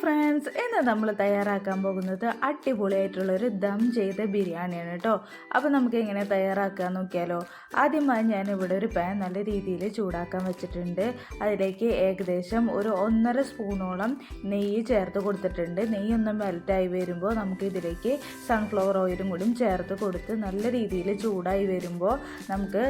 Friends ഇന്ന് നമ്മൾ തയ്യാറാക്കാൻ പോകുന്നത് അടിപൊളിയായിട്ടുള്ളൊരു ദം ചെയ്ത ബിരിയാണിയാണ് കേട്ടോ അപ്പോൾ നമുക്ക് എങ്ങനെ തയ്യാറാക്കാൻ നോക്കിയാലോ? ആദ്യമായി ഞാൻ ഇവിടെ ഒരു പാൻ നല്ല രീതിയിൽ ചൂടാക്കാൻ വെച്ചിട്ടുണ്ട്. അതിലേക്ക് ഏകദേശം ഒരു ഒന്നര സ്പൂണോളം നെയ്യ് ചേർത്ത് കൊടുത്തിട്ടുണ്ട്. നെയ്യ് ഒന്ന് മെൽറ്റായി വരുമ്പോൾ നമുക്ക് ഇതിലേക്ക് സൺഫ്ലവർ ഓയിലും കൂടി ചേർത്ത് കൊടുത്ത് നല്ല രീതിയിൽ ചൂടായി വരുമ്പോൾ നമുക്ക്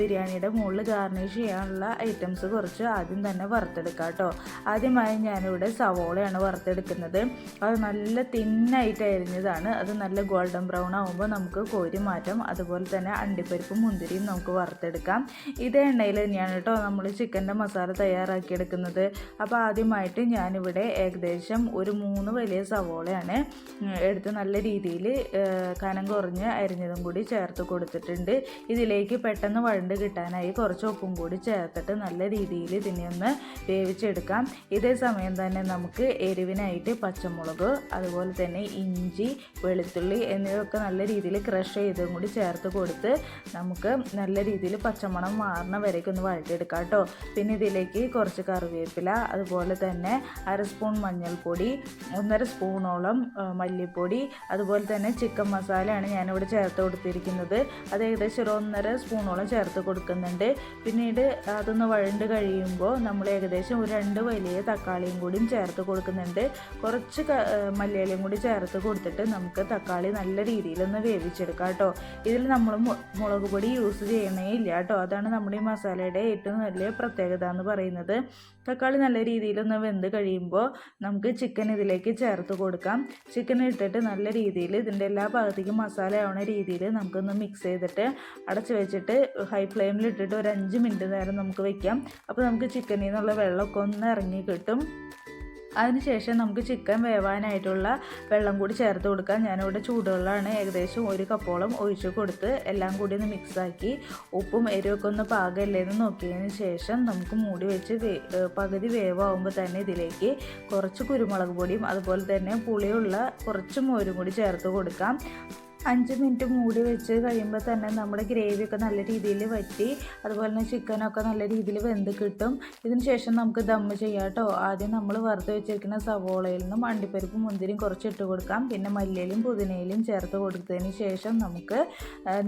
ബിരിയാണിയുടെ മുകളിൽ ഗാർണിഷ് ചെയ്യാനുള്ള ഐറ്റംസ് കുറച്ച് ആദ്യം തന്നെ വറുത്തെടുക്കാം കേട്ടോ ആദ്യമായി ഞാനിവിടെ സവോളയാണ് വറുത്തെടുക്കുന്നത്. അത് നല്ല തിന്നായിട്ട് അരിഞ്ഞതാണ്. അത് നല്ല ഗോൾഡൻ ബ്രൗൺ ആകുമ്പോൾ നമുക്ക് കോരി മാറ്റാം. അതുപോലെ തന്നെ അണ്ടിപ്പരിപ്പും മുന്തിരിയും നമുക്ക് വറുത്തെടുക്കാം. ഇതേ എണ്ണയിൽ തന്നെയാണ് കേട്ടോ നമ്മൾ ചിക്കന്റെ മസാല തയ്യാറാക്കിയെടുക്കുന്നത്. അപ്പോൾ ആദ്യമായിട്ട് ഞാനിവിടെ ഏകദേശം ഒരു മൂന്ന് വലിയ സവോളയാണ് എടുത്ത് നല്ല രീതിയിൽ കനം കുറഞ്ഞ് അരിഞ്ഞതും കൂടി ചേർത്ത് കൊടുത്തിട്ടുണ്ട്. ഇതിലേക്ക് പെട്ടെന്ന് വഴണ്ട് കിട്ടാനായി കുറച്ച് ഉപ്പും കൂടി ചേർത്തിട്ട് നല്ല രീതിയിൽ ഇതിനെ ഒന്ന് വേവിച്ചെടുക്കാം. ഇതേ സമയം തന്നെ നമുക്ക് എരിവിനായിട്ട് പച്ചമുളക് അതുപോലെ തന്നെ ഇഞ്ചി വെളുത്തുള്ളി എന്നിവയൊക്കെ നല്ല രീതിയിൽ ക്രഷ് ചെയ്തും കൂടി ചേർത്ത് കൊടുത്ത് നമുക്ക് നല്ല രീതിയിൽ പച്ചമണം മാറുന്ന വരേക്ക് ഒന്ന് വഴറ്റിയെടുക്കാം കേട്ടോ. പിന്നെ ഇതിലേക്ക് കുറച്ച് കറിവേപ്പില അതുപോലെ തന്നെ അര സ്പൂൺ മഞ്ഞൾപ്പൊടി ഒന്നര സ്പൂണോളം മല്ലിപ്പൊടി അതുപോലെ തന്നെ ചിക്കൻ മസാലയാണ് ഞാനിവിടെ ചേർത്ത് കൊടുത്തിരിക്കുന്നത്. അത് ഏകദേശം ഒരു ഒന്നര സ്പൂണോളം ചേർത്ത് കൊടുക്കുന്നുണ്ട്. പിന്നീട് അതൊന്ന് വഴണ്ട് കഴിയുമ്പോൾ നമ്മൾ ഏകദേശം ഒരു രണ്ട് വലിയ തക്കാളിയും കൂടിയും ചേർത്ത് കൊടുക്കുന്നുണ്ട്. കുറച്ച് ക- മല്ലിയിലയും കൂടി ചേർത്ത് കൊടുത്തിട്ട് നമുക്ക് തക്കാളി നല്ല രീതിയിലൊന്ന് വേവിച്ചെടുക്കാം കേട്ടോ. ഇതിൽ നമ്മൾ മുളക് പൊടി യൂസ് ചെയ്യണേ ഇല്ല കേട്ടോ. അതാണ് നമ്മുടെ ഈ മസാലയുടെ ഏറ്റവും വലിയ പ്രത്യേകത എന്ന് പറയുന്നത്. തക്കാളി നല്ല രീതിയിലൊന്ന് വെന്ത് കഴിയുമ്പോൾ നമുക്ക് ചിക്കൻ ഇതിലേക്ക് ചേർത്ത് കൊടുക്കാം. ചിക്കൻ ഇട്ടിട്ട് നല്ല രീതിയിൽ ഇതിന്റെ എല്ലാ ഭാഗത്തേക്കും മസാല ആവുന്ന രീതിയിൽ നമുക്കൊന്ന് മിക്സ് ചെയ്തിട്ട് അടച്ച് വെച്ചിട്ട് ഹൈ ഫ്ലെയിമിൽ ഇട്ടിട്ട് ഒരു അഞ്ച് മിനിറ്റ് നേരം നമുക്ക് വെക്കാം. അപ്പോൾ നമുക്ക് ചിക്കനിൽ നിന്നുള്ള വെള്ളമൊക്കെ ഒന്ന് ഇറങ്ങി കിട്ടും. അതിനുശേഷം നമുക്ക് ചിക്കൻ വേവാനായിട്ടുള്ള വെള്ളം കൂടി ചേർത്ത് കൊടുക്കാം. ഞാനിവിടെ ചൂടുവെള്ളമാണ് ഏകദേശം ഒരു കപ്പോളം ഒഴിച്ച് കൊടുത്ത് എല്ലാം കൂടി ഒന്ന് മിക്സാക്കി ഉപ്പും എരിവൊക്കെ ഒന്ന് പാകമല്ലേ എന്ന് നോക്കിയതിന് ശേഷം നമുക്ക് മൂടി വെച്ച് പകുതി വേവാകുമ്പോൾ തന്നെ ഇതിലേക്ക് കുറച്ച് കുരുമുളക് പൊടിയും അതുപോലെ തന്നെ പുളിയുള്ള കുറച്ച് മോരും കൂടി ചേർത്ത് കൊടുക്കാം. അഞ്ച് മിനിറ്റ് മൂടി വെച്ച് കഴിയുമ്പോൾ തന്നെ നമ്മുടെ ഗ്രേവി ഒക്കെ നല്ല രീതിയിൽ വറ്റി അതുപോലെ തന്നെ ചിക്കനൊക്കെ നല്ല രീതിയിൽ വെന്ത് കിട്ടും. ഇതിന് ശേഷം നമുക്ക് ദമ്മ് ചെയ്യാം കേട്ടോ. ആദ്യം നമ്മൾ വറുത്ത് വെച്ചിരിക്കുന്ന സവോളയിൽ നിന്നും അണ്ടിപ്പരിപ്പും മുന്തിരിയും കുറച്ച് ഇട്ട് കൊടുക്കാം. പിന്നെ മല്ലിയിലും പുതിനയിലും ചേർത്ത് കൊടുത്തതിന് ശേഷം നമുക്ക്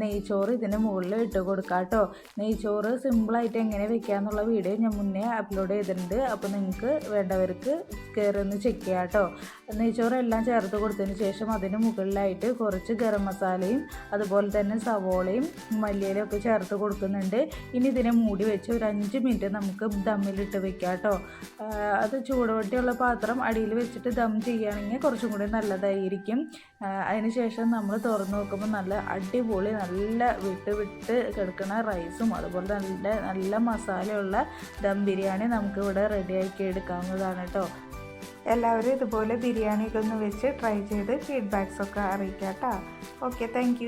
നെയ്ച്ചോറ് ഇതിന്റെ മുകളിൽ ഇട്ട് കൊടുക്കാം കേട്ടോ. നെയ്ച്ചോറ് സിമ്പിളായിട്ട് എങ്ങനെ വെക്കാമെന്നുള്ള വീഡിയോ ഞാൻ മുന്നേ അപ്ലോഡ് ചെയ്തിട്ടുണ്ട്. അപ്പോൾ നിങ്ങൾക്ക് വേണ്ടവർക്ക് കയറി ഒന്ന് ചെക്ക് ചെയ്യാം കേട്ടോ. നെയ്ച്ചോറ് എല്ലാം ചേർത്ത് കൊടുത്തതിന് ശേഷം അതിന് മുകളിലായിട്ട് കുറച്ച് ഗരം മസാലയും അതുപോലെ തന്നെ സവോളയും മല്ലിയിലും ഒക്കെ ചേർത്ത് കൊടുക്കുന്നുണ്ട്. ഇനി ഇതിനെ മൂടി വെച്ച് ഒരു അഞ്ച് മിനിറ്റ് നമുക്ക് ദമ്മിലിട്ട് വെക്കാം കേട്ടോ. അത് ചൂടുവട്ടിയുള്ള പാത്രം അടിയിൽ വെച്ചിട്ട് ദം ചെയ്യുകയാണെങ്കിൽ കുറച്ചും കൂടി നല്ലതായിരിക്കും. അതിനുശേഷം നമ്മൾ തുറന്ന് നോക്കുമ്പോൾ നല്ല അടിപൊളി നല്ല വിട്ട് വിട്ട് കിടക്കുന്ന റൈസും അതുപോലെ നല്ല നല്ല മസാലയുള്ള ദം ബിരിയാണി നമുക്കിവിടെ റെഡിയാക്കി എടുക്കാവുന്നതാണ് കേട്ടോ. എല്ലാവരും ഇതുപോലെ ബിരിയാണിയൊക്കെ ഒന്ന് വെച്ച് ട്രൈ ചെയ്ത് ഫീഡ്ബാക്സ് ഒക്കെ അറിയിക്കാം കേട്ടോ ഓക്കെ താങ്ക്